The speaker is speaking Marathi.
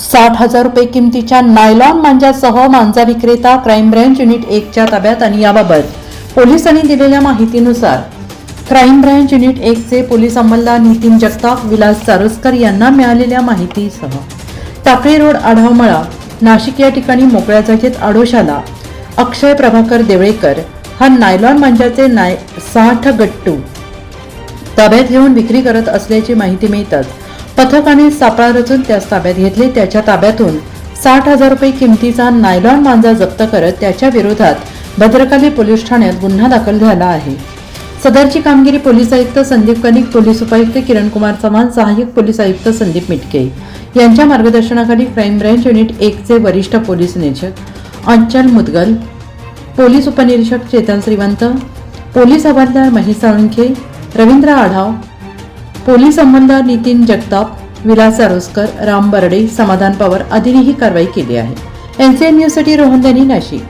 साठ हजार रुपये किमतीच्या नायलॉन मांजासह मांजा विक्रेता क्राईम ब्रँच युनिट एकच्या ताब्यात आणि याबाबत पोलिसांनी दिलेल्या माहितीनुसार क्राईम ब्रँच युनिट एकचे पोलीस अंमलदार नितीन जगताप विलास चारोस्कर यांना मिळालेल्या माहितीसह टाकळी रोड आढावमळा नाशिक या ठिकाणी मोकळ्या जागेत आडोशाला अक्षय प्रभाकर देवळेकर हा नायलॉन मांजाचे नाय साठ गट्टू. ताब्यात घेऊन विक्री करत असल्याची माहिती मिळताच पथकाने सापळा रचून त्यास ताब्यात घेतले. त्याच्या ताब्यातून साठ हजार रुपये किमतीचा नायलॉन मांजा जप्त करत त्याच्या विरोधात भद्रकाली पोलीस ठाण्यात गुन्हा दाखल झाला आहे. सदरची कामगिरी पोलीस आयुक्त संदीप कनिक पोलीस उपायुक्त किरण कुमार चव्हाण सहाय्यक पोलीस आयुक्त संदीप मिटके. यांच्या मार्गदर्शनाखाली क्राईम ब्रँच युनिट एकचे वरिष्ठ पोलीस निरीक्षक अंचल मुदगल पोलीस उपनिरीक्षक चेतन श्रीवंत पोलीस हवालदार महेश साळुंखे रवींद्र आढाव पोलीस अंमलदार नितीन जगताप विलास आरोस्कर राम बर्डे समाधान पवार आदींनी ही कारवाई केली आहे. एनसीएन न्यूजसाठी रोहन दनी नाशिक.